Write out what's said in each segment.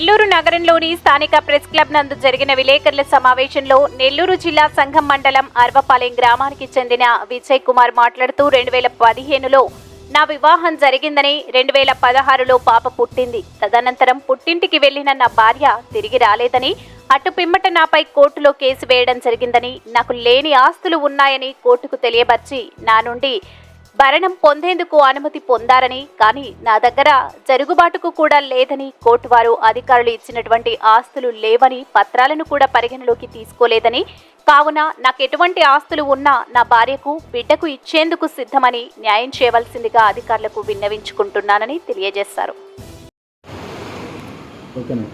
నెల్లూరు నగరంలోని స్థానిక press club నందు జరిగిన విలేకరుల సమావేశంలో నెల్లూరు జిల్లా సంఘం మండలం అర్వపాలెం గ్రామానికి చెందిన విజయ్ కుమార్ మాట్లాడుతూ రెండు వేల పదిహేనులో నా వివాహం జరిగిందని రెండు వేల పదహారులో పాప పుట్టింది. తదనంతరం పుట్టింటికి వెళ్ళిన నా భార్య తిరిగి రాలేదని అటు పిమ్మట నాపై కోర్టులో కేసు వేయడం జరిగిందని నాకు లేని ఆస్తులు ఉన్నాయని కోర్టుకు తెలియబర్చి నా నుండి భరణం పొందేందుకు అనుమతి పొందారని కానీ నా దగ్గర జరుగుబాటుకు కూడా లేదని కోర్టు వారు అధికారులు ఇచ్చినటువంటి ఆస్తులు లేవని పత్రాలను కూడా పరిగణలోకి తీసుకోలేదని కావున నాకు ఎటువంటి ఆస్తులు ఉన్నా నా భార్యకు బిడ్డకు ఇచ్చేందుకు సిద్ధమని న్యాయం చేయవలసిందిగా అధికారులకు విన్నవించుకుంటున్నానని తెలియజేశారు. ఓకేనా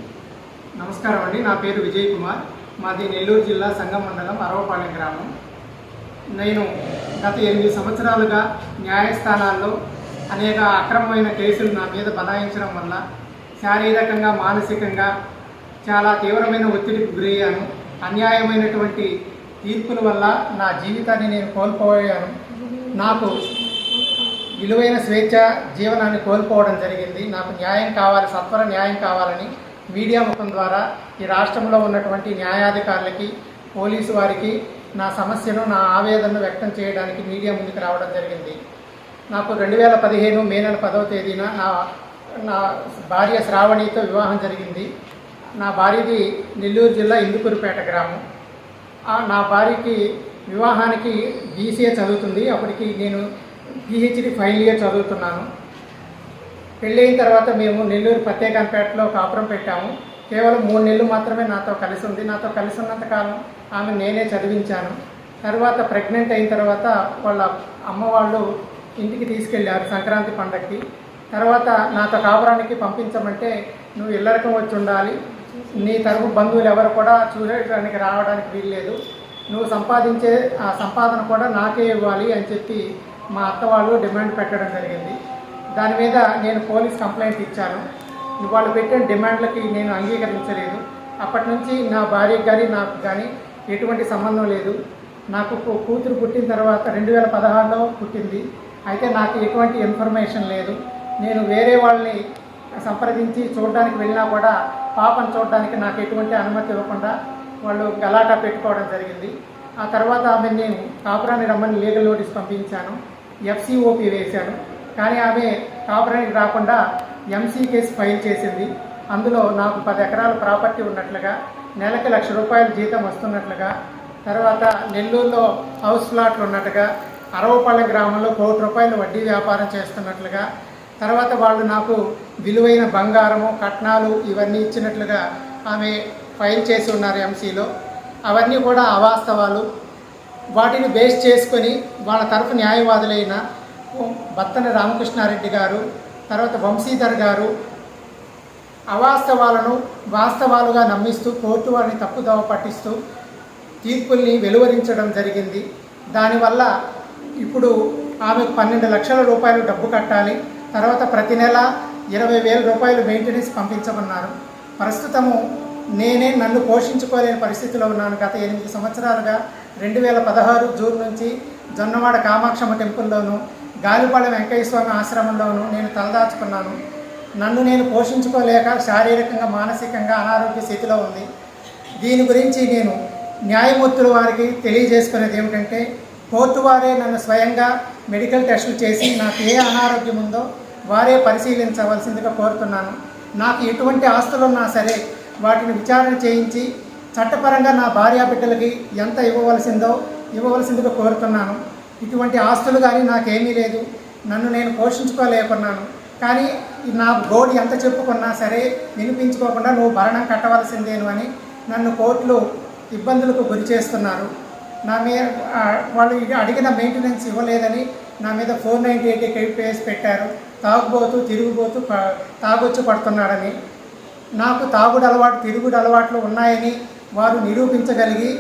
నమస్కారం అండి. నా పేరు విజయ్ కుమార్. మాది నెల్లూరు జిల్లా సంగం మండలం అరవపాలెం గ్రామం. నేను గత ఎనిమిది సంవత్సరాలుగా న్యాయస్థానాల్లో అనేక అక్రమమైన కేసులు నా మీద బనాయించడం వల్ల శారీరకంగా మానసికంగా చాలా తీవ్రమైన ఒత్తిడికి గురయ్యాను. అన్యాయమైనటువంటి తీర్పుల వల్ల నా జీవితాన్ని నేను కోల్పోయాను. నాకు విలువైన స్వేచ్ఛ జీవనాన్ని కోల్పోవడం జరిగింది. నాకు న్యాయం కావాలి సత్వర న్యాయం కావాలని మీడియా ముఖం ద్వారా ఈ రాష్ట్రంలో ఉన్నటువంటి న్యాయాధికారులకి పోలీసు వారికి నా సమస్యను నా ఆవేదనను వ్యక్తం చేయడానికి మీడియా ముందుకు రావడం జరిగింది. నాకు రెండు వేల పదిహేను మే నెల పదవ తేదీన నా నా భార్య శ్రావణితో వివాహం జరిగింది. నా భార్యది నెల్లూరు జిల్లా ఇందుకూరుపేట గ్రామం. నా భార్యకి వివాహానికి బీసీఏ చదువుతుంది. అప్పటికి నేను పిహెచ్డి ఫైనల్ ఇయర్ చదువుతున్నాను. పెళ్ళైన తర్వాత మేము నెల్లూరు ప్రత్యేకంపేటలో కాపురం పెట్టాము. కేవలం మూడు నెలలు మాత్రమే నాతో కలిసి ఉంది. నాతో కలిసి ఉన్నంతకాలం ఆమె నేనే చదివించాను. తర్వాత ప్రెగ్నెంట్ అయిన తర్వాత వాళ్ళ అమ్మ వాళ్ళు ఇంటికి తీసుకెళ్ళారు సంక్రాంతి పండగకి తర్వాత నాతో కాపురానికి పంపించమంటే నువ్వు ఇల్లరకం వచ్చి ఉండాలి. నీ తరపు బంధువులు ఎవరు కూడా చూడడానికి రావడానికి వీల్లేదు. నువ్వు సంపాదించే ఆ సంపాదన కూడా నాకే ఇవ్వాలి అని చెప్పి మా అత్త వాళ్ళు డిమాండ్ పెట్టడం జరిగింది. దాని మీద నేను పోలీస్ కంప్లైంట్ ఇచ్చాను. వాళ్ళు పెట్టిన డిమాండ్లకి నేను అంగీకరించలేదు. అప్పటి నుంచి నా భార్యకి కానీ నాకు కానీ ఎటువంటి సంబంధం లేదు. నాకు కూతురు పుట్టిన తర్వాత రెండు వేల పదహారులో పుట్టింది. అయితే నాకు ఎటువంటి ఇన్ఫర్మేషన్ లేదు. నేను వేరే వాళ్ళని సంప్రదించి చూడడానికి వెళ్ళినా కూడా పాపను చూడడానికి నాకు ఎటువంటి అనుమతి ఇవ్వకుండా వాళ్ళు గలాటా పెట్టుకోవడం జరిగింది. ఆ తర్వాత ఆమె నేను కాపురాన్ని రమ్మని లీగల్ నోటీస్ పంపించాను. ఎఫ్సిఓపి వేశాను. కానీ ఆమె కాపురానికి రాకుండా ఎంసీ కేసు ఫైల్ చేసింది. అందులో నాకు పది ఎకరాల ప్రాపర్టీ ఉన్నట్లుగా నెలకి లక్ష రూపాయల జీతం వస్తున్నట్లుగా తర్వాత నెల్లూరులో హౌస్ ప్లాట్లు ఉన్నట్టుగా అరవపల్లి గ్రామంలో కోటి రూపాయలు వడ్డీ వ్యాపారం చేస్తున్నట్లుగా తర్వాత వాళ్ళు నాకు విలువైన బంగారము కట్నాలు ఇవన్నీ ఇచ్చినట్లుగా ఆమె ఫైల్ చేసి ఉన్నారు ఎంసీలో అవన్నీ కూడా అవాస్తవాలు. వాటిని బేస్ చేసుకొని వాళ్ళ తరఫు న్యాయవాదులైన బత్తన రామకృష్ణారెడ్డి గారు తర్వాత వంశీధర్ గారు అవాస్తవాలను వాస్తవాలుగా నమ్మిస్తూ కోర్టు వారిని తప్పుదోవ పట్టిస్తూ తీర్పుల్ని వెలువరించడం జరిగింది. దానివల్ల ఇప్పుడు ఆమెకు పన్నెండు లక్షల రూపాయలు డబ్బు కట్టాలి. తర్వాత ప్రతి నెల ఇరవై వేల రూపాయలు మెయింటెనెన్స్ పంపించమన్నారు. ప్రస్తుతము నేనే నన్ను పోషించుకోలేని పరిస్థితిలో ఉన్నాను. గత ఎనిమిది సంవత్సరాలుగా రెండు వేల పదహారు జూన్ నుంచి జొన్నవాడ కామాక్షమ్మ టెంపుల్లోను గాలిపాడ వెంకయ్య స్వామి ఆశ్రమంలోను నేను తలదాచుకున్నాను. నన్ను నేను పోషించుకోలేక శారీరకంగా మానసికంగా అనారోగ్య స్థితిలో ఉంది. దీని గురించి నేను న్యాయమూర్తుల వారికి తెలియజేసుకునేది ఏమిటంటే కోర్టు వారే నన్ను స్వయంగా మెడికల్ టెస్టులు చేసి నాకు ఏ అనారోగ్యం ఉందో వారే పరిశీలించవలసిందిగా కోరుతున్నాను. నాకు ఎటువంటి ఆస్తులున్నా సరే వాటిని విచారణ చేయించి చట్టపరంగా నా భార్యా బిడ్డలకి ఎంత ఇవ్వవలసిందో ఇవ్వవలసిందిగా కోరుతున్నాను. ఇటువంటి ఆస్తులు కానీ నాకేమీ లేదు. నన్ను నేను పోషించుకోలేకున్నాను. కానీ నా గోడు ఎంత చెప్పుకున్నా సరే వినిపించుకోకుండా నువ్వు భరణం కట్టవలసిందేను అని నన్ను కోర్టులు ఇబ్బందులకు గురి చేస్తున్నారు. నా మీద వాళ్ళు అడిగిన మెయింటెనెన్స్ ఇవ్వలేదని నా మీద ఫోర్ నైంటీ ఎయిట్ కేసు పెట్టారు. తాగుబోతూ తిరుగుబోతూ తాగొచ్చి తాగొచ్చు పడుతున్నాడని. నాకు తాగుడు అలవాటు తిరుగుడు అలవాట్లు ఉన్నాయని వారు నిరూపించగలిగి